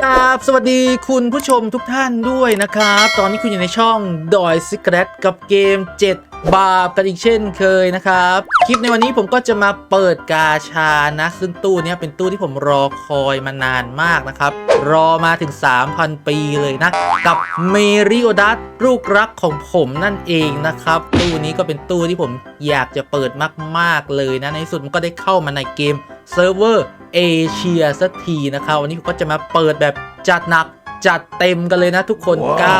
กราบสวัสดีคุณผู้ชมทุกท่านด้วยนะครับ ตอนนี้คุณอยู่ในช่องดอยซิกเรตกับเกม 7 บาปกันอีกเช่นเคยนะครับ คลิปในวันนี้ผมก็จะมาเปิดกาชานะ ซึ่งตู้นี้เป็นตู้ที่ผมรอคอยมานานมากนะครับ รอมาถึง 3,000 ปีเลยนะ กับเมริโอดัสลูกรักของผมนั่นเองนะครับ ตู้นี้ก็เป็นตู้ที่ผมอยากจะเปิดมาก ๆ เลยนะ ในสุดมันก็ได้เข้ามาในเกมเซิร์ฟเวอร์ เอเชียสักทีนะครับวันนี้ผมก็จะมาเปิดแบบจัดหนักจัดเต็มกันเลยนะทุกคน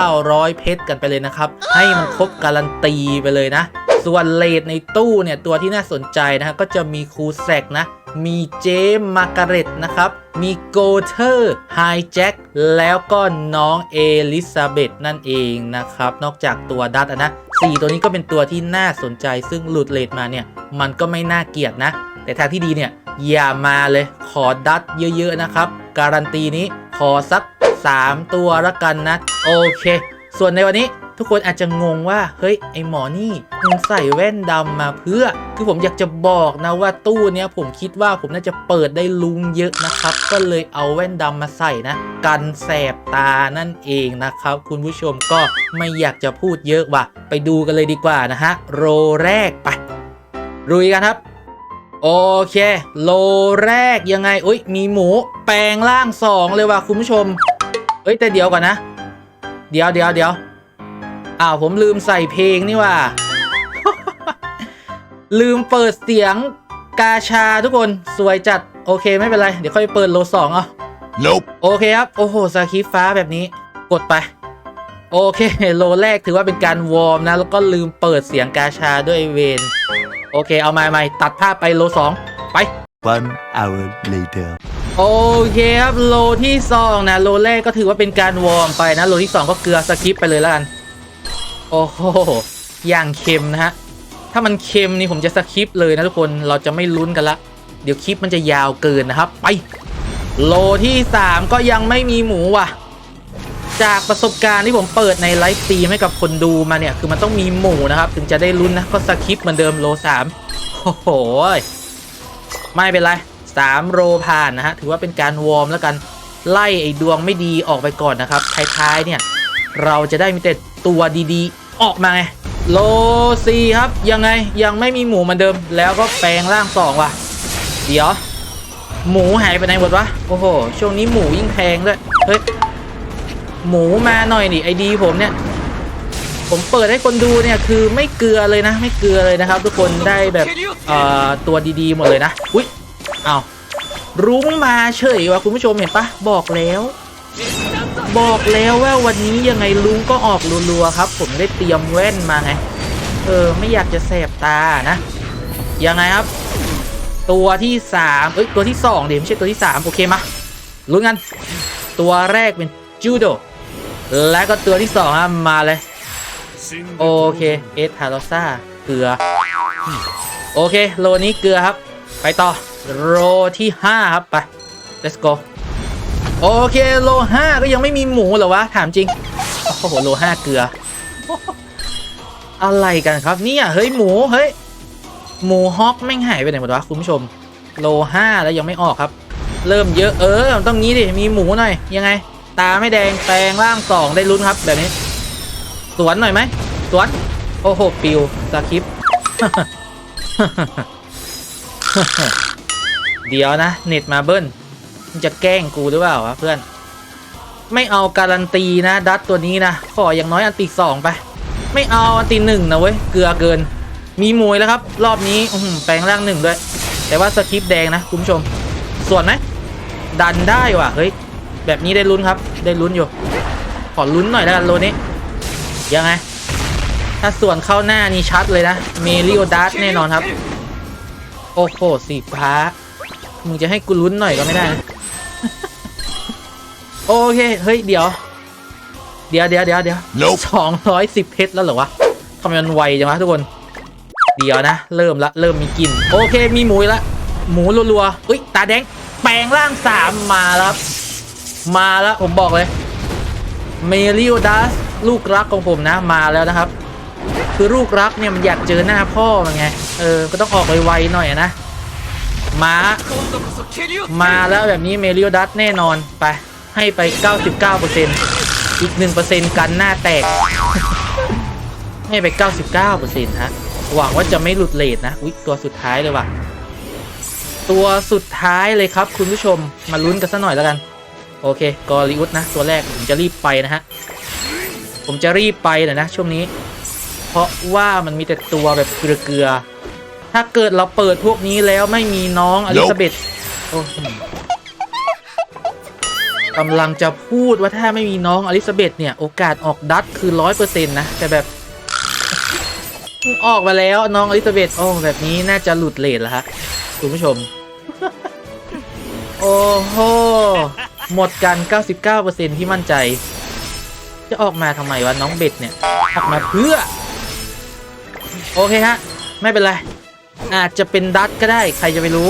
900 เพชรกันไปเลยนะครับ ให้มันครบการันตีไปเลยนะ ส่วนเลดในตู้เนี่ย ตัวที่น่าสนใจนะฮะก็จะมีครูแซกนะ มีเจมมาร์การเร็ตนะครับ มีโกเทอร์ไฮแจ็คแล้วก็น้องเอลิซาเบธนั่นเองนะครับ นอกจากตัวดัตอะนะสี่ตัวนี้ก็เป็นตัวที่น่าสนใจซึ่งหลุดเลดมาเนี่ย มันก็ไม่น่าเกลียดนะ แต่ทางที่ดีเนี่ยอย่ามาเลยขอดัดเยอะ ๆ นะครับ การันตีนี้ขอสัก 3 ตัวละกันนะ โอเค ส่วนในวันนี้ทุกคนอาจจะงงว่า เฮ้ย ไอหมอนี่มึงใส่แว่นดำมาเพื่อ คือผมอยากจะบอกนะว่าตู้เนี้ยผมคิดว่าผมน่าจะเปิดได้ลุงเยอะนะครับ ก็เลยเอาแว่นดำมาใส่นะ กันแสบตานั่นเองนะครับ คุณผู้ชมก็ไม่อยากจะพูดเยอะว่ะ ไปดูกันเลยดีกว่านะฮะ โรแรกไปรุยกันครับ โอเค โลแรกยังไงอุ้ยมีหมู แปลงร่างสองเลยว่ะคุณผู้ชม เอ้ยแต่เดี๋ยวก่อนนะ เดี๋ยวเดี๋ยวเดี๋ยวอ้าวผมลืมใส่เพลงนี่ว่ะลืมเปิดเสียงกาชาทุกคนสวยจัด โอเคไม่เป็นไร เดี๋ยวค่อยเปิดโลสองเอา Nope. โอเคครับ โอ้โหสคริปต์ฟ้าแบบนี้กดไป โอเค โลแรกถือว่าเป็นการวอร์มนะ แล้วก็ลืมเปิดเสียงกาชาด้วยเวน โอเคเอาใหม่ใหม่ตัดภาพไปโลสองไป One hour later. โอเคครับโลที่สองนะโลแรกก็ถือว่าเป็นการวอร์มไปนะโลที่สองก็เกลือสคริปต์ไปเลยแล้วกัน โอ้โหอย่างเค็มนะฮะ ถ้ามันเค็มนี่ผมจะสคริปต์เลยนะทุกคนเราจะไม่ลุ้นกันละ เดี๋ยวคลิปมันจะยาวเกินนะครับ ไป โลที่3ก็ยังไม่มีหมูว่ะ จากประสบการณ์ที่ผมเปิดในไลฟ์สตรีมให้กับคนดูมาเนี่ย คือมันต้องมีหมูนะครับ ถึงจะได้ลุ้นนะ ก็สคริปเหมือนเดิมโล3โอ้โห ไม่เป็นไร3โรผ่านนะฮะ ถือว่าเป็นการวอร์มแล้วกันไล่ไอ้ดวงไม่ดีออกไปก่อนนะครับ ท้ายๆเนี่ย เราจะได้มีแต่ตัวดีๆ ออกมาไงโลซีครับ ยังไงยังไม่มีหมูเหมือนเดิม แล้วก็แปลงร่างสองว่ะ เดี๋ยว หมูหายไปไหนหมดวะ โอ้โห ช่วงนี้หมูยิ่งแพงด้วย เฮ้ย หมูมาหน่อยดิไอดีผมเนี่ย ผมเปิดให้คนดูเนี่ยคือไม่เกลือเลยนะ ไม่เกลือเลยนะครับ ทุกคนได้แบบเอ่อตัวดีๆหมดเลยนะอุ้ยเอารุ้งมาเฉยว่ะคุณผู้ชมเห็นปะบอกแล้ว บอกแล้วว่าวันนี้ยังไงลุงก็ออกรัวๆครับ ผมได้เตรียมแว่นมาไงเออไม่อยากจะแสบตานะยังไงครับ ตัวที่สามเอ้ยตัวที่สองเดี๋ยวไม่ใช่ตัวที่สามโอเคมาลุ้นกันตัวแรกเป็นจูโด และก็ตัวที่สองครับมาเลย โอเค เอสทาโรซ่าเกลือ โอเค โลนี้เกลือครับ ไปต่อ โลที่ 5 ครับ ไป let's go โอเค โล 5 ก็ยังไม่มีหมูเหรอวะ ถามจริง โอ้โห โล 5 เกลือ อะไรกันครับเนี่ย เฮ้ย หมู เฮ้ย หมูฮอกแม่งหายไปไหนหมดวะ คุณผู้ชม โล 5 แล้วยังไม่ออกครับ เริ่มเยอะ เออ ต้องงี้ดิ มีหมูหน่อย ยังไง ตาไม่แดงแปลงร่างสองได้ลุ้นครับแบบนี้ สวนหน่อยไหมสวน โอ้โหปิวสคริปต์เดี๋ยวนะ เน็ตมาเบิ้ลมันจะแกล้งกูหรือเปล่าวะเพื่อน ไม่เอาการันตีนะ ดัตตัวนี้นะ ขออย่างน้อยอันติสองไป ไม่เอาอันติหนึ่งนะเว้ย เกลือเกิน มีมวยแล้วครับ รอบนี้แปลงร่างหนึ่งด้วย แต่ว่าสคริปต์แดงนะคุณผู้ชม ส่วนไหมดันได้ว่ะ เฮ้ย แบบนี้ได้ลุ้นครับ ได้ลุ้นอยู่ ขอลุ้นหน่อยแล้วกันโลนี้ ยังไง ถ้าส่วนเข้าหน้านี่ชัดเลยนะ เมลิโอดัสแน่นอนครับ โอ้โหสีฟ้า มึงจะให้กูลุ้นหน่อยก็ไม่ได้นะโอเค เฮ้ย เดี๋ยว เดี๋ยวเดี๋ยวเดี๋ยวเดี๋ยว Nope. สองร้อยสิบเพชรแล้วเหรอวะทำไมมันไวจังวะทุกคน เดี๋ยวนะ เริ่มละ เริ่มมีกลิ่น โอเค มีหมูอีกละ หมูรัวๆอุ้ย ตาแดง แปลงร่างสามมาแล้วครับ มาแล้วผมบอกเลยเมลิโอดัสลูกรักของผมนะมาแล้วนะครับ คือลูกรักเนี่ยมันอยากเจอหน้าพ่อมันไงเออก็ต้องออกไวๆหน่อยนะมามาแล้วแบบนี้เมลิโอดัสแน่นอนไป ให้ไป 99%อีก 1%กันหน้าแตก ให้ไป 99%ฮะหวังว่าจะไม่หลุดเลทนะอุ๊ยตัวสุดท้ายเลยว่ะตัวสุดท้ายเลยครับคุณผู้ชมมาลุ้นกันสักหน่อยแล้วกัน โอเคกอริอุสนะตัวแรกผมจะรีบไปนะฮะผมจะรีบไปเลยนะช่วงนี้ เพราะว่ามันมีแต่ตัวแบบเกลือๆถ้าเกิดเราเปิดพวกนี้แล้วไม่มีน้องอลิซาเบธโอ้โหกำลังจะพูดว่าถ้าไม่มีน้องอลิซาเบธเนี่ย โอกาสออกดัตคือร้อยเปอร์เซ็นต์นะ แต่แบบออกมาแล้วน้องอลิซาเบธโอ้แบบนี้น่าจะหลุดเลทแล้วฮะคุณผู้ชม โอ้โห หมดกัน 99%ที่มั่นใจ จะออกมาทำไมวะน้องเบ็ดเนี่ย ออกมาเพื่อ โอเคฮะ ไม่เป็นไร อาจจะเป็นดัตก็ได้ใครจะไปรู้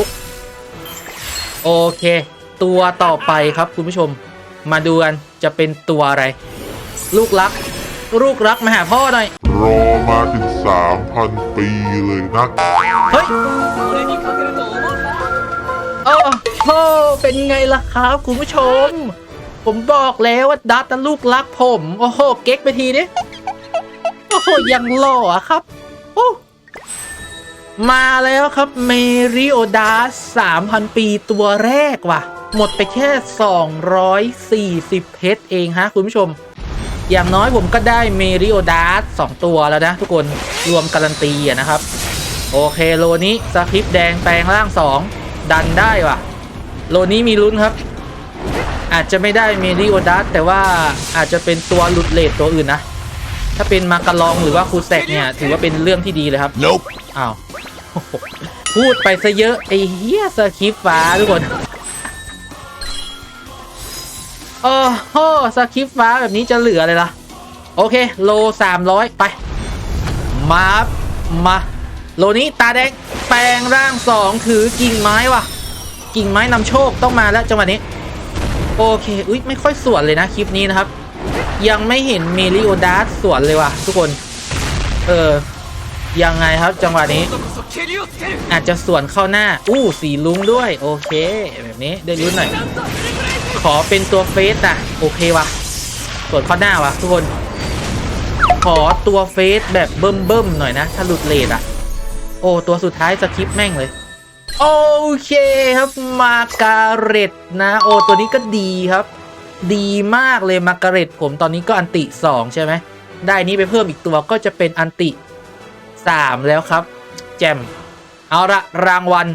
โอเค ตัวต่อไปครับคุณผู้ชม มาดูกันจะเป็นตัวอะไร ลูกรัก ลูกรักมาหาพ่อหน่อย รอมาถึงสามพันปีเลยนะ เฮ้ยโอ้ โห เป็นไงล่ะครับ คุณผู้ชม ผมบอกแล้วว่าดัตนั้นลูกรักผม โอ้โห เก๊กไปทีนี้โอ้โห ยังหล่ออะครับ โอ้ มาแล้วครับ เมริโอดาส3,000ปีตัวแรกว่ะ หมดไปแค่ 240 เพชรเองฮะ คุณผู้ชม อย่างน้อยผมก็ได้เมริโอดาสสองตัวแล้วนะทุกคน รวมการันตีอะนะครับ โอเคโลนี้สคริปต์แดงแปลงร่าง 2 ดันได้ว่ะ โลนี้มีลุ้นครับ อาจจะไม่ได้เมริโอดัสแต่ว่าอาจจะเป็นตัวหลุดเลทตัวอื่นนะ ถ้าเป็นมาการองหรือว่าคูแซกเนี่ย ถือว่าเป็นเรื่องที่ดีเลยครับ Nope. อ้าวโอ้โหพูดไปซะเยอะ ไอ้เฮียสคริปต์ฟ้าทุกคนโอ้โหสคริปต์ฟ้าแบบนี้จะเหลือเลยล่ะ โอเค โล 300 ไป มาครับมา โลนี้ตาแดงแปลงร่างสองถือกิ่งไม้ว่ะ กิ่งไม้นำโชคต้องมาแล้วจังหวะนี้ โอเคอุ้ยไม่ค่อยสวนเลยนะคลิปนี้นะครับ ยังไม่เห็นเมลิโอดาสสวนเลยว่ะทุกคน เออยังไงครับจังหวะนี้ อาจจะสวนเข้าหน้า อู้สีลุงด้วย โอเค แบบนี้ได้ลุ้หน่อย ขอเป็นตัวเฟสอะโอเควะสวนเข้าหน้าวะทุกคน ขอตัวเฟสแบบเบิ่มเบิ่มๆหน่อยนะ ถ้าหลุดเลดอะ โอ้ ตัวสุดท้ายสคริปแม่งเลย โอเคครับมาการเร็ตนะโอตัวนี้ก็ดีครับ ดีมากเลยมาการเร็ตผมตอนนี้ก็อันติ 2 ใช่ไหมได้นี้ไปเพิ่มอีกตัวก็จะเป็นอันติ 3 แล้วครับ แจมเอาละรางวัล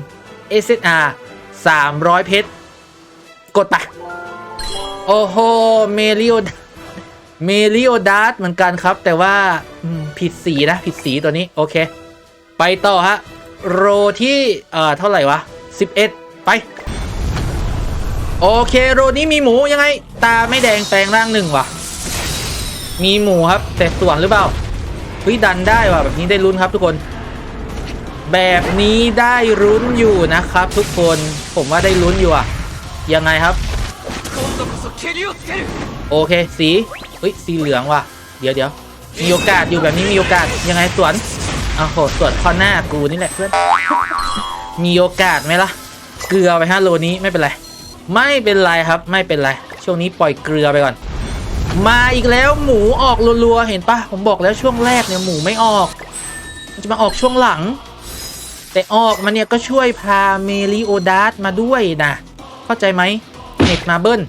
SSR 300 เพชร กดไปโอ้โหเมลิโอเมลิโอดาร์เหมือนกันครับ แต่ว่าผิดสีนะ ผิดสีตัวนี้ โอเค ไปต่อฮะ โรที่ เอ่อ เท่าไหร่วะ 11 ไป โอเค โรนี้มีหมูยังไง ตาไม่แดงแปลงร่างหนึ่งว่ะ มีหมูครับ แต่ส่วนหรือเปล่าเฮ้ยดันได้ว่ะ แบบนี้ได้ลุ้นครับทุกคน แบบนี้ได้ลุ้นอยู่นะครับ ทุกคน ผมว่าได้ลุ้นอยู่อะยังไงครับ โอเค สีเฮ้ย สีเหลืองว่ะ เดี๋ยวเดี๋ยวมีโอกาสอยู่แบบนี้มีโอกาส ยังไงสวน อ้าโหสวนข้อหน้ากูนี่แหละเพื่อน มีโอกาสไหมล่ะ เกลือไปฮะโลนี้ไม่เป็นไร ไม่เป็นไรครับ ไม่เป็นไร ช่วงนี้ปล่อยเกลือไปก่อน มาอีกแล้วหมูออกรัวๆ เห็นปะผมบอกแล้วช่วงแรกเนี่ยหมูไม่ออก มันจะมาออกช่วงหลัง แต่ออกมาเนี่ยก็ช่วยพาเมลิโอดาสมาด้วยนะ เข้าใจไหมเน็ตมาเบิ้ล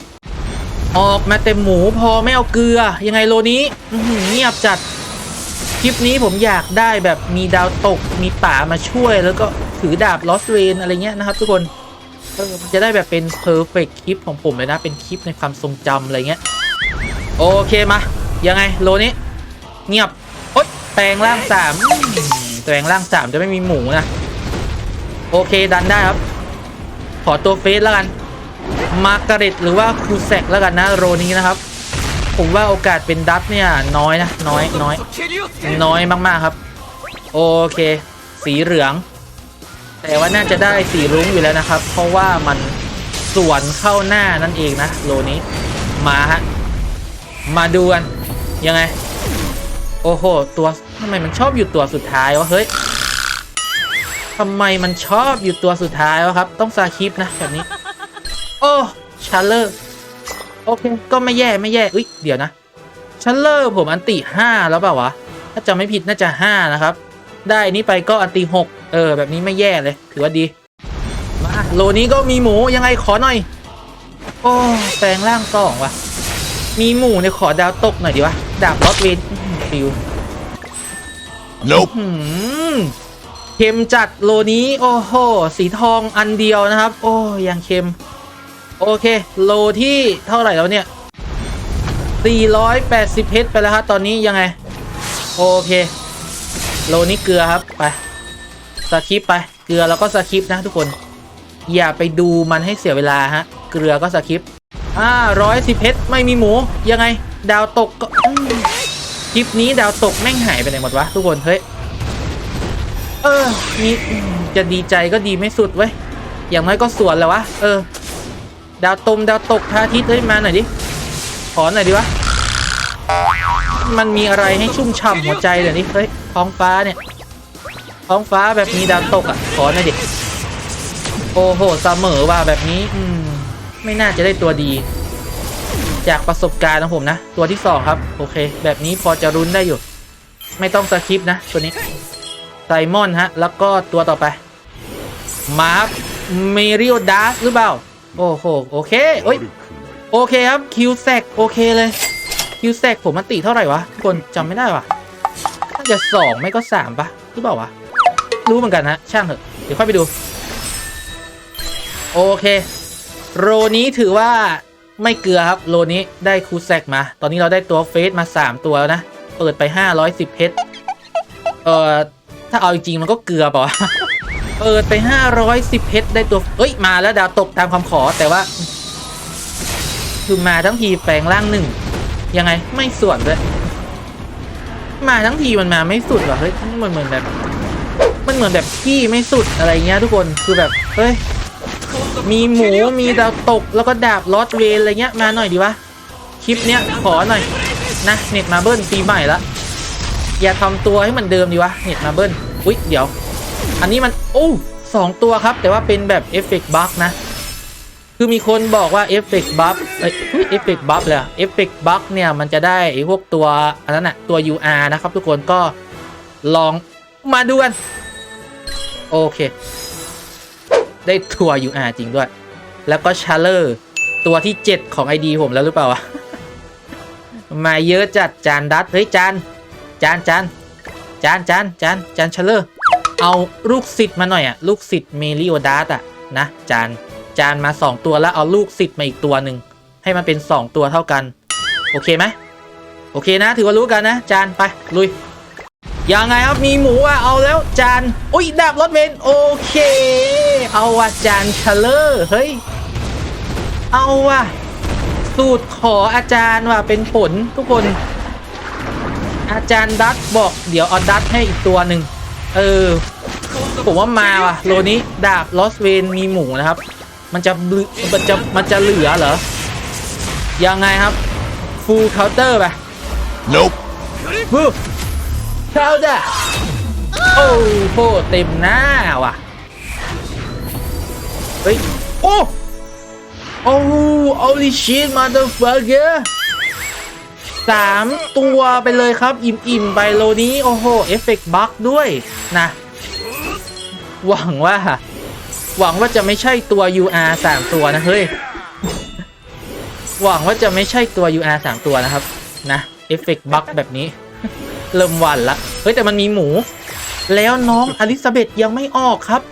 ออกมาแต่หมูพอไม่เอาเกลือ ยังไงโลนี้เงียบจัด ลิปนี้ผมอยากได้แบบมีดาวตกมีป่ามาช่วย แล้วก็ถือดาบลอสเรนอะไรเงี้ยนะครับทุกคนเออมันจะได้แบบเป็นเพอร์เฟกคลิปของผมเลยนะ เป็นคลิปในความทรงจำอะไรเงี้ย โอเคมา ยังไงโลนี้ เงียบโอ๊ยแปลงร่างสามแปลงร่างสามจะไม่มีหมูนะ โอเคดันได้ครับ ขอตัวเฟสแล้วกัน มาร์การเร็ตหรือว่าคูแซกแล้วกันนะโรนี้นะครับ ผมว่าโอกาสเป็นดัตเนี่ยน้อยนะน้อยน้อยน้อยมากๆครับ โอเค สีเหลือง แต่ว่าน่าจะได้สีรุ้งอยู่แล้วนะครับ เพราะว่ามันสวนเข้าหน้านั่นเองนะโลนี้มาฮะมาดูกันยังไง โอ้โห ตัวทำไมมันชอบอยู่ตัวสุดท้ายวะเฮ้ยทำไมมันชอบอยู่ตัวสุดท้ายวะครับ ต้องซาคิปนะแบบนี้ โอ้ชาเลอร์ โอเค ก็ไม่แย่ไม่แย่เอ้ยเดี๋ยวนะชันเลอร์ผมอันติห้าแล้วเปล่าวะ ถ้าจำไม่ผิดน่าจะห้านะครับ ได้นี้ไปก็อันติหกเออ แบบนี้ไม่แย่เลย ถือว่าดี มาโลนี้ก็มีหมูยังไงขอหน่อย โอ้แปลงร่างสองว่ะ มีหมูเนี่ยขอดาวตกหน่อยดีวะ ดาบลอสเวนอื้อหือฟิว Nope. หืมเค็มจัดโลนี้ โอ้โห สีทองอันเดียวนะครับ โอ้ยังเค็ม โอเค โลที่เท่าไหร่แล้วเนี่ย 480 เพชรไปแล้วครับตอนนี้ยังไง โอเค โลนี้เกลือครับ ไปสคิปไป เกลือแล้วก็สคิปนะทุกคน อย่าไปดูมันให้เสียเวลาฮะ เกลือก็สคิปอ่าร้อยสิบเพชรไม่มีหมู ยังไง ดาวตกก็คลิปนี้ดาวตกแม่งหายไปไหนหมดวะทุกคน เฮ้ย เออมีอืมจะดีใจก็ดีไม่สุดเว้ย อย่างน้อยก็สวนแล้ววะ เออ ดาวตมดาวตกพระอาทิตย์เฮ้ยมาหน่อยดิ ขอหน่อยดิวะ มันมีอะไรให้ชุ่มฉ่ำหัวใจเดี๋ยวนี้เฮ้ยท้องฟ้าเนี่ย ท้องฟ้าแบบมีดาวตกอะ ขอหน่อยดิ โอ้โหเสมอว่าแบบนี้ อืม ไม่น่าจะได้ตัวดี จากประสบการณ์ของผมนะ ตัวที่สองครับ โอเค แบบนี้พอจะรุนได้อยู่ ไม่ต้องสคริปนะตัวนี้ไซมอนฮะ แล้วก็ตัวต่อไป มาร์ฟเมริโอดาสหรือเปล่า โอ้โหโอเคเอ้ยโอเคครับคิวแซกโอเคเลยคิวแซกผมมันติเท่าไหร่วะทุกคนจำไม่ได้วะน่าจะสองไม่ก็สามปะหรือเปล่าวะรู้เหมือนกันฮะช่างเถอะเดี๋ยวค่อยไปดู โอเค โรนี้ถือว่าไม่เกลือครับโรนี้ได้คูแซกมา ตอนนี้เราได้ตัวเฟสมา 3 ตัวแล้วนะ เปิดไป 510เพชรเอ่อ ถ้าเอาจริงๆมันก็เกลือเปล่าวะ เปิดไป 510เพชรได้ตัว เอ้ย มาแล้วดาวตกตามคำขอแต่ว่า คือมาทั้งทีแปลงร่างหนึ่ง ยังไงไม่ส่วนเลยมาทั้งทีมันมาไม่สุดว่ะเฮ้ย มันเหมือนแบบ มันเหมือนแบบพี่ไม่สุดอะไรเงี้ยทุกคน คือแบบ เฮ้ย มีหมู มีดาวตก แล้วก็ดาบลอสเวนอะไรเงี้ย มาหน่อยดีวะ คลิปเนี้ยขอหน่อย นะเน็ตมาเบิลปีใหม่ละ อย่าทำตัวให้มันเดิมดีวะ เน็ตมาเบิลอุ๊ย เดี๋ยว อันนี้มันโอ้สองตัวครับ แต่ว่าเป็นแบบเอฟเฟกต์บัคนะ คือมีคนบอกว่าเอฟเฟกต์บัฟเอ้ยเอฟเฟกต์บัฟเลยเอฟเฟกต์บัฟเนี่ยมันจะได้ไอ้พวกตัวอันนั้นอะตัว UR นะครับ ทุกคนก็ลองมาดูกัน โอเค ได้ตัว UR จริงด้วย แล้วก็ชาเลอร์ตัวที่ 7 ของ ID ผมแล้วหรือเปล่าวะมาเยอะจัดจานดัตเฮ้ยจานจานจานจานจานจานจานชาเลอร์ เอาลูกศิษย์มาหน่อยอะลูกศิษย์เมลิโอดัสอะนะจานจานมา 2 ตัวแล้วเอาลูกศิษย์มาอีกตัวหนึ่งให้มันเป็น 2 ตัวเท่ากัน โอเคไหมโอเคนะ ถือว่ารู้กันนะ จานไปลุยยังไงครับมีหมูอะเอาแล้วจานอุ้ยดาบรถเมนโอเค เอาว่ะจานชเลอร์เฮ้ยเอาว่ะสูตรขออาจารย์ว่ะเป็นผลทุกคน อาจารย์ดัตบอกเดี๋ยวเอาดัตให้อีกตัวหนึ่ง เออ ผมว่ามาว่ะโลนี้ดาบลอสเวนมีหมูนะครับ มันจะบลืมันจะมันจะเหลือเหรอ ยังไงครับ ฟูลเคาน์เตอร์ไป Nope. ฟูเข้าจ้ะโอ้โหเต็มหน้าว่ะ เฮ้ย โอ้โอ้โอลิชิตมาเตอร์ฟักเกอร์ สามตัวไปเลยครับ อิ่มๆไปโลนี้ โอ้โห เอฟเฟกต์บั๊กด้วยนะ หวังว่า หวังว่าจะไม่ใช่ตัว UR สามตัวนะ เฮ้ย หวังว่าจะไม่ใช่ตัว UR สามตัวนะครับ นะ เอฟเฟกต์บั๊กแบบนี้ เริ่มวันละ เฮ้ย แต่มันมีหมู แล้วน้องอลิซาเบธยังไม่ออกครับ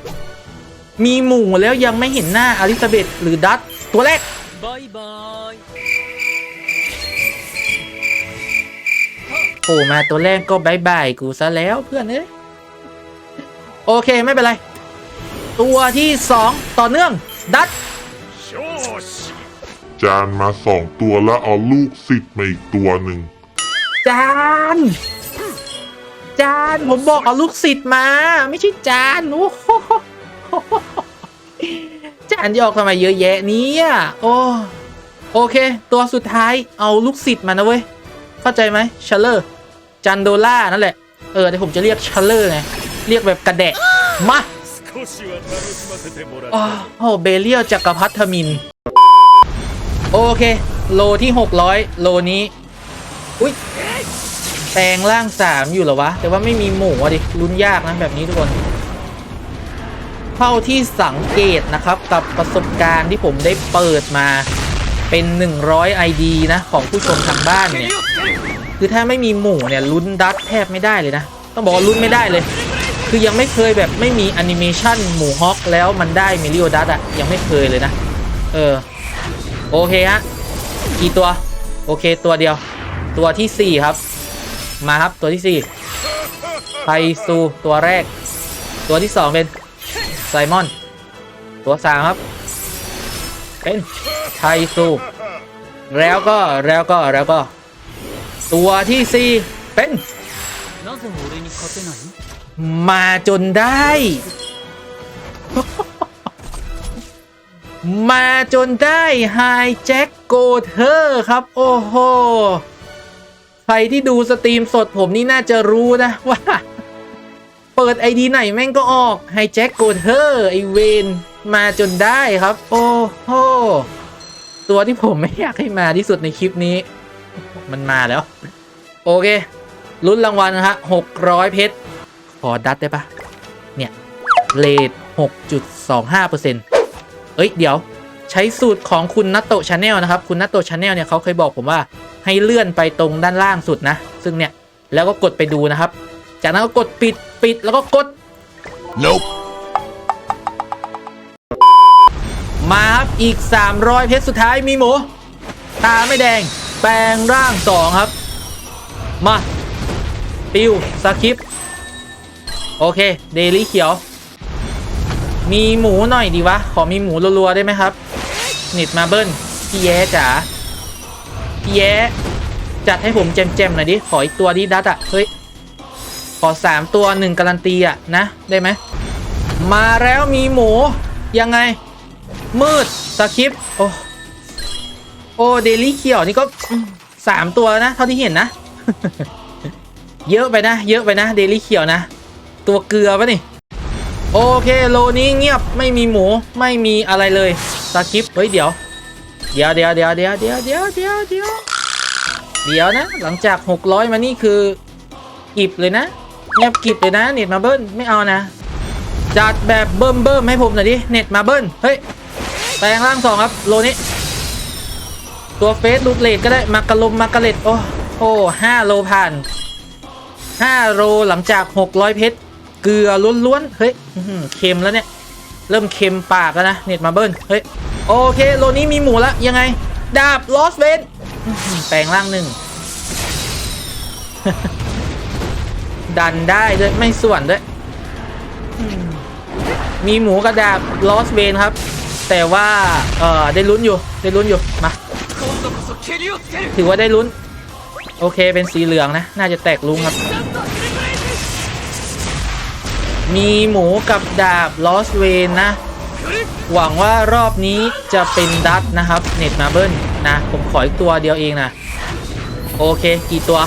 มีหมูแล้วยังไม่เห็นหน้าอลิซาเบธหรือดัตตัวแรกบายบาย โผล่มาตัวแรกก็บายบายกูซะแล้วเพื่อนเอ้ยโอเคไม่เป็นไร ตัวที่สองต่อเนื่อง ดัตจานมาสองตัวแล้วเอาลูกศิษย์มาอีกตัวหนึ่งจานจานผมบอกเอาลูกศิษย์มา ไม่ใช่จานโอ้โหจานจะออกทำไมเยอะแยะเนี้โอ้โอเค ตัวสุดท้ายเอาลูกศิษย์มานะเว้ย เข้าใจไหมชัลเลอร์จันโดล่านั่นแหละ เออเดี๋ยวผมจะเรียกชัลเลอร์ไง เรียกแบบกระแดะ มาโอ้โหเบเลียลจักรพัทมิน โอเค โลที่ 600 โลนี้ อุ้ยแปลงร่าง 3 อยู่หรอวะ แต่ว่าไม่มีหมูอะดิลุ้นยากนะแบบนี้ทุกคน เท่าที่สังเกตนะครับ กับประสบการณ์ที่ผมได้เปิดมา เป็น 100 ID นะ ของผู้ชมทางบ้านเนี่ย คือถ้าไม่มีหมู่เนี่ยลุ้นดัตแทบไม่ได้เลยนะ ต้องบอกว่าลุ้นไม่ได้เลย คือยังไม่เคยแบบไม่มีแอนิเมชันหมู่ฮอกแล้วมันได้มิลิโอดัตอะยังไม่เคยเลยนะ เออ โอเคฮะกี่ตัว โอเคตัวเดียว ตัวที่ 4 ครับ มาครับตัวที่ 4 ไพซูตัวแรก ตัวที่ 2 เป็นไซมอน ตัว 3 ครับ เป็น ไทสุแล้วก็แล้วก็แล้วก็ ตัวที่สี่เป็น มาจนได้ มาจนได้ไฮแจ็คโกเธอร์ครับ โอ้โห ใครที่ดูสตรีมสดผมนี่น่าจะรู้นะ ว่า เปิดไอดีไหนแม่งก็ออกไฮแจ็คโกเธอร์ไอเวนมาจนได้ครับ โอ้โห ตัวที่ผมไม่อยากให้มาที่สุดในคลิปนี้ มันมาแล้ว โอเคลุ้นรางวัลนะฮะ600เพชรขอดัดได้ปะเนี่ยเลท6.25%เอ้ย เดี๋ยว ใช้สูตรของคุณนัตโตชาแนลนะครับ คุณนัตโตชาแนลเนี่ยเขาเคยบอกผมว่าให้เลื่อนไปตรงด้านล่างสุดนะ ซึ่งเนี่ย แล้วก็กดไปดูนะครับ จากนั้นก็กดปิดปิดแล้วก็กด Nope. มาครับอีก 300 เพชรสุดท้ายมีหมู ตาไม่แดง แปลงร่าง 2 ครับ มา ปิวสคริป โอเค เดลี่เขียว มีหมูหน่อยดีวะ ขอมีหมูรัวๆได้ไหมครับนิดมาเบิ้ลพี่แย้จ๋าพี่แย้จัดให้ผมแจมๆหน่อยดิ ขออีกตัวดิดัตอะเฮ้ย ขอ 3 ตัว 1 การันตีอะนะ ได้ไหม มาแล้วมีหมูยังไง มืดสคริปโอ้โอ้เดลี่เขียวนี่ก็สามตัวนะ เท่าที่เห็นนะ เยอะไปนะ เยอะไปนะเดลี่เขียวนะ ตัวเกลือปะนี่ โอเคโลนี้เงียบไม่มีหมูไม่มีอะไรเลยสคริปเฮ้ยเดี๋ยว เดี๋ยวเดี๋ยวเดี๋ยวเดี๋ยวเดี๋ยวเดี๋ยวเดี๋ยวเดี๋ยวเดี๋ยวนะ หลังจาก 600 มานี่คือกิบเลยนะเงียบกิบเลยนะเน็ตมาเบิ้ลไม่เอานะ จัดแบบเบิ่มเบิ่มให้ผมหน่อยดิเน็ตมาเบิ้ลเฮ้ย แปลงร่างสองครับโลนี้ ตัวเฟสลูดเลดก็ได้มากระลมมากระเล็ดโอ้โหห้าโลผ่านห้าโลหลังจากหกร้อยเพชรเกลือล้วนๆเฮ้ยเค็มแล้วเนี่ย เริ่มเค็มปากแล้วนะเน็ตมาเบิ้ลเฮ้ยโอเคโลนี้มีหมูแล้วยังไง ดาบลอสเวนแปลงร่างหนึ่งดันได้ด้วยไม่ส่วนด้วย มีหมูกระดาบลอสเวนครับ แต่ว่าเอ่อได้ลุ้นอยู่ได้ลุ้นอยู่มาถือว่าได้ลุ้น โอเคเป็นสีเหลืองนะ น่าจะแตกลุงครับ มีหมูกับดาบลอสเวนนะ หวังว่ารอบนี้จะเป็นดัตนะครับ เน็ตมาเบิลนะ ผมขออีกตัวเดียวเองนะ โอเคกี่ตัว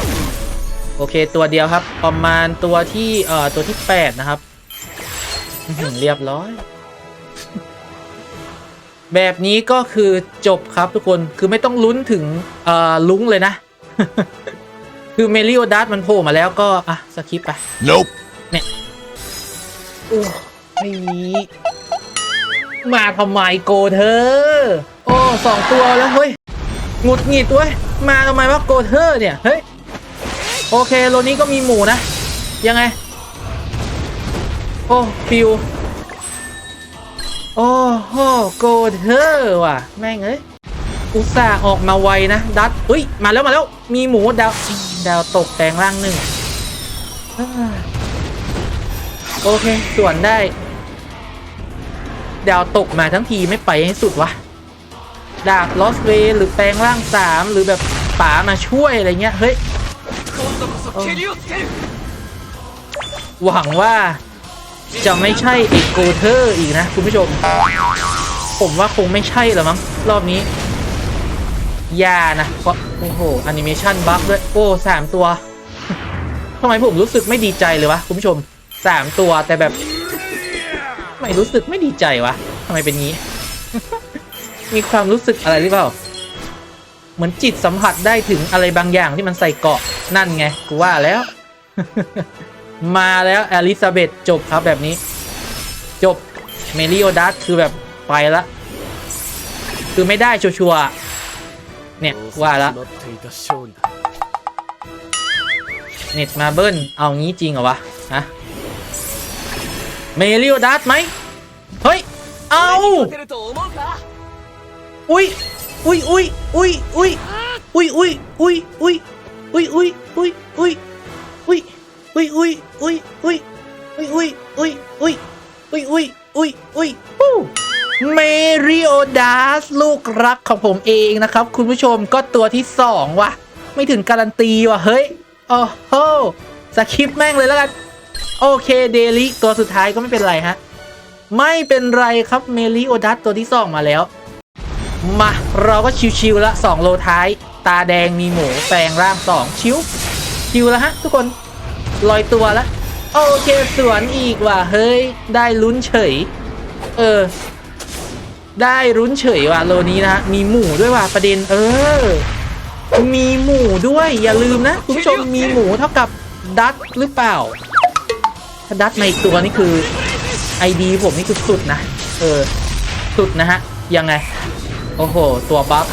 โอเคตัวเดียวครับ ประมาณตัวที่เอ่อตัวที่ 8 นะครับ เรียบร้อย แบบนี้ก็คือจบครับทุกคนคือไม่ต้องลุ้นถึงเอ่อลุ้งเลยนะ คือเมลิโอดัสมันโผล่มาแล้วก็ อะสคิปไป Nope. โอ้ไม่มีมาทำไมโกเธอ โอ้สองตัวแล้ว เฮ้ยหงุดหงิดเว้ยมาทำไมวะโกเธอเนี่ย เฮ้ย โอเคโลนี้ก็มีหมูนะ ยังไง โอ้ ฟิว โอ้โหโกเธอว่ะ แม่งเอ้ยอุตส่าห์ออกมาไวนะ ดัดอุ้ย มาแล้วมาแล้ว มีหมูดาว ดาวตกแต่งร่างหนึ่ง โอเค ส่วนได้ ดาวตกมาทั้งทีไม่ไปให้สุดวะ ดาบลอสเวหรือแปลงร่างสามหรือแบบป๋ามาช่วยอะไรเงี้ย เฮ้ย หวังว่า จะไม่ใช่ไอโกเทอร์อีกนะคุณผู้ชม ผมว่าคงไม่ใช่หรอมั้งรอบนี้ยานะเพราะโอ้โหแอนิเมชันบัฟด้วยโอ้สามตัวทำไมผมรู้สึกไม่ดีใจเลยวะคุณผู้ชมสามตัวแต่แบบไม่รู้สึกไม่ดีใจวะทำไมเป็นงี้ มีความรู้สึกอะไรหรือเปล่า เหมือนจิตสัมผัสได้ถึงอะไรบางอย่างที่มันใส่เกาะนั่นไงกูว่าแล้ว มาแล้วอลิซาเบธจบครับแบบนี้ จบเมริโอดัสคือแบบไปละ คือไม่ได้ชัวร์เนี่ย ว่าละเน็ตมาเบิ้ลเอางี้จริงเหรอวะฮะเมริโอดัสไหมเฮ้ย เอาอุ้ยอุ้ยอุ้ยอุ้ยอุ้ยอุ้ยอุ้ยอุ้ยอุ้ยอุ้ยอุ้ยอุ้ยอุ้ย อุ้ยอุ้ยอุ้ยอุ้ยอุ้ยอุ้ยอุ้ยอุ้ยอุ้ยอุ้ยอุ้ยอุ้ยปูเมริโอดัสลูกรักของผมเองนะครับ คุณผู้ชมก็ตัวที่สองว่ะ ไม่ถึงการันตีว่ะ เฮ้ยโอ้โหสคริปแม่งเลยแล้วกัน โอเคเดลิตัวสุดท้ายก็ไม่เป็นไรฮะ ไม่เป็นไรครับเมลิโอดัสตัวที่สองมาแล้ว มา เราก็ชิวๆละ2โลท้าย ตาแดงมีหมูแปลงร่าง2ชิวชิวแล้วฮะทุกคน ลอยตัวแล้วโอเคสวนอีกว่ะเฮ้ย ได้ลุ้นเฉย เออ ได้ลุ้นเฉยว่ะโลนี้นะมีหมูด้วยว่ะประเด็น เออ มีหมูด้วยอย่าลืมนะคุณผู้ชมมีหมูเท่ากับดัตหรือเปล่าถ้าดัตมาอีกตัวนี่คือไอดีผมนี่คือสุดนะ เออ สุดนะฮะ ยังไง โอ้โห ตัวบัฟ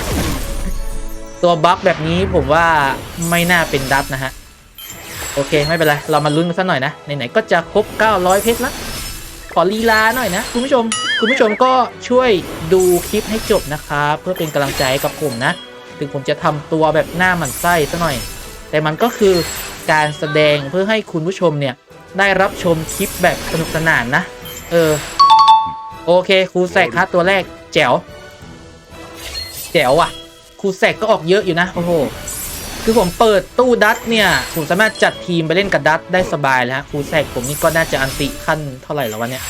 ตัวบัฟแบบนี้ผมว่าไม่น่าเป็นดัตนะฮะ โอเคไม่เป็นไร เรามาลุ้นกันสักหน่อยนะ ไหนๆก็จะครบ 900 เพชรละขอลีลาหน่อยนะ คุณผู้ชม คุณผู้ชมก็ช่วยดูคลิปให้จบนะครับ เพื่อเป็นกำลังใจให้กับผมนะ ถึงผมจะทำตัวแบบหน้าหมันไส้ซะหน่อย แต่มันก็คือการแสดงเพื่อให้คุณผู้ชมเนี่ย ได้รับชมคลิปแบบสนุกสนานนะ เออ โอเคครูแสกครับตัวแรก แจ๋ว แจ๋วอะครูแสกก็ออกเยอะอยู่นะ โอ้โห คือผมเปิดตู้ดัตเนี่ย ผมสามารถจัดทีมไปเล่นกับดัตได้สบายแล้วฮะครูแสกผมนี่ก็น่าจะอันติขั้นเท่าไหร่แล้ววะเนี่ย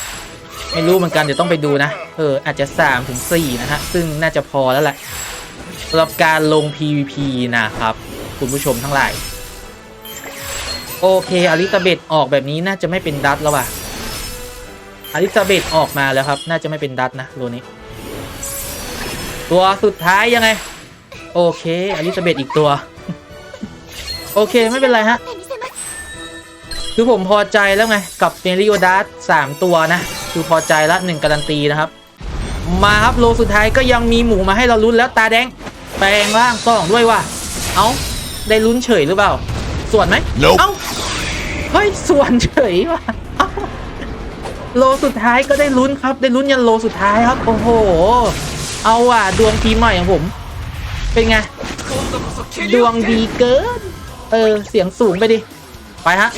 ไม่รู้เหมือนกันเดี๋ยวต้องไปดูนะ เออ อาจจะ3ถึง4นะฮะ ซึ่งน่าจะพอแล้วแหละสำหรับการลง PVP นะครับ คุณผู้ชมทั้งหลาย โอเคอลิซาเบธออกแบบนี้น่าจะไม่เป็นดัตแล้วว่ะอลิซาเบธออกมาแล้วครับ น่าจะไม่เป็นดัตนะโลนี้ ตัวสุดท้ายยังไง โอเคอลิซาเบธอีกตัว โอเคไม่เป็นไรฮะ คือผมพอใจแล้วไง กับเมลิโอดัสสามตัวนะ คือพอใจละหนึ่งการันตีนะครับ มาครับโลสุดท้ายก็ยังมีหมูมาให้เราลุ้นแล้วตาแดง แปลงร่างต้องด้วยว่ะเอาได้ลุ้นเฉยหรือเปล่า ส่วนไหม nope. เอาเฮ้ยส่วนเฉยว่ะโลสุดท้ายก็ได้ลุ้นครับ ได้ลุ้นยันโลสุดท้ายครับ โอ้โห เอาว่ะดวงทีมใหม่ของผม เป็นไง ดวงดีเกิน เออ เสียงสูงไปดิ ไปฮะ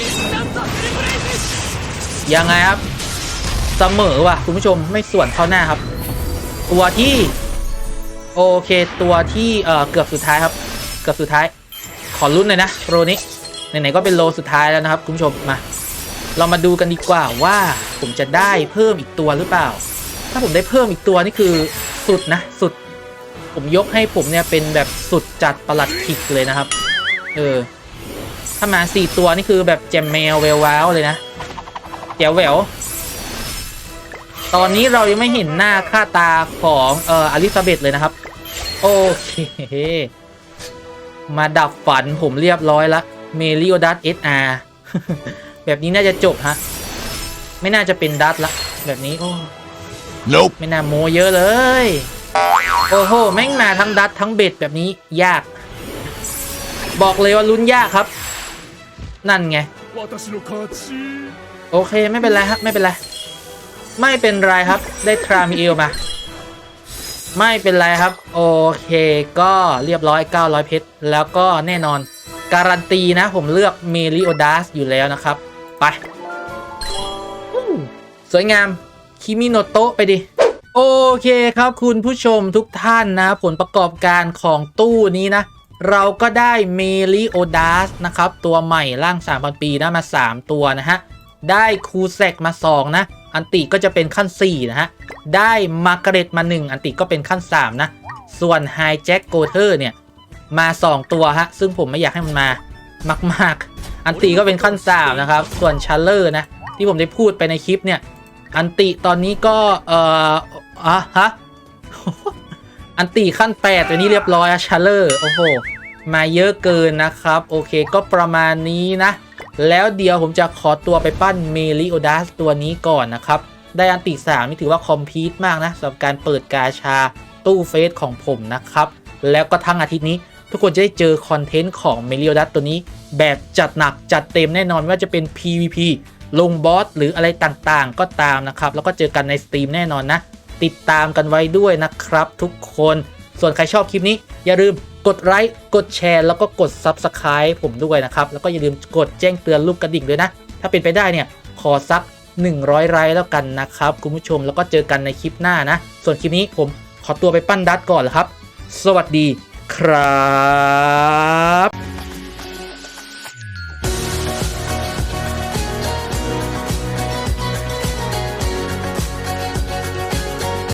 ยังไงครับ เสมอว่ะ คุณผู้ชมไม่ส่วนเข้าหน้าครับ ตัวที่ โอเค ตัวที่เออเกือบสุดท้ายครับ เกือบสุดท้าย ขอรุ่นเลยนะโรนี้ไหนๆก็เป็นโลสุดท้ายแล้วนะครับ คุณผู้ชมมา เรามาดูกันดีกว่าว่าผมจะได้เพิ่มอีกตัวหรือเปล่า ถ้าผมได้เพิ่มอีกตัวนี่คือสุดนะ สุด ผมยกให้ผมเนี่ยเป็นแบบสุดจัดประหลัดขิกเลยนะครับ เออ ถ้ามาสี่ตัวนี่คือแบบแจมแมวแววว้าวเลยนะแจ๋วแหววตอนนี้เรายังไม่เห็นหน้าค่าตาของเอ่ออลิซาเบธเลยนะครับ โอเค มาดับฝันผมเรียบร้อยละเมลิโอดัสเอสอาร์แบบนี้น่าจะจบฮะ ไม่น่าจะเป็นดัตละ แบบนี้ โอ้ Nope. ไม่น่าโมเยอะเลย โอ้โห แม่งมาทั้งดัตทั้งเบ็ดแบบนี้ยาก บอกเลยว่าลุ้นยากครับ นั่นไง โอเคไม่เป็นไรครับไม่เป็นไร ไม่เป็นไรครับ ได้ทรามิเอลมา ไม่เป็นไรครับ โอเคก็เรียบร้อย 900 เพชร แล้วก็แน่นอน การันตีนะผมเลือกเมลิโอดัสอยู่แล้วนะครับ ไป สวยงาม คิมิโนโตะไปดิโอเคครับคุณผู้ชมทุกท่านนะ ผลประกอบการของตู้นี้นะ เราก็ได้เมลิโอดัสนะครับ ตัวใหม่ร่าง 3,000 ปีนะมา 3 ตัวนะฮะ ได้คูเซกมา 2 นะ อันติก็จะเป็นขั้น 4 นะฮะ ได้มาร์กาเร็ตมา 1 อันติก็เป็นขั้น 3 นะ ส่วนไฮแจ็คโกเทอร์เนี่ย มา 2 ตัวฮะ ซึ่งผมไม่อยากให้มันมามาก ๆ อันติก็เป็นขั้น 3 นะครับ ส่วนชัลเลอร์นะ ที่ผมได้พูดไปในคลิปเนี่ย อันติตอนนี้ก็เอ่ออะฮะ อันตีขั้น8ตัวนี้เรียบร้อยชาเลอร์โอ้โหมาเยอะเกินนะครับ โอเคก็ประมาณนี้นะ แล้วเดี๋ยวผมจะขอตัวไปปั้นเมลิโอดัสตัวนี้ก่อนนะครับ ได้อันติ3นี่ถือว่าคอมพีทมากนะสำหรับการเปิดกาชาตู้เฟสของผมนะครับ แล้วก็ทั้งอาทิตย์นี้ทุกคนจะได้เจอคอนเทนต์ของเมลิโอดัสตัวนี้ แบบจัดหนักจัดเต็มแน่นอนไม่ว่าจะเป็น PVP ลงบอสหรืออะไรต่างๆ ก็ตามนะครับ แล้วก็เจอกันในสตรีมแน่นอนนะ ติดตามกันไว้ด้วยนะครับทุกคน ส่วนใครชอบคลิปนี้ อย่าลืมกดไลค์กดแชร์แล้วก็กด Subscribe ผมด้วยนะครับ แล้วก็อย่าลืมกดแจ้งเตือนรูปกระดิ่งด้วยนะ ถ้าเป็นไปได้เนี่ยขอสัก 100 ไลค์แล้วกันนะครับ คุณผู้ชมแล้วก็เจอกันในคลิปหน้านะ ส่วนคลิปนี้ผมขอตัวไปปั้นดัดก่อนแล้วครับ สวัสดีครับ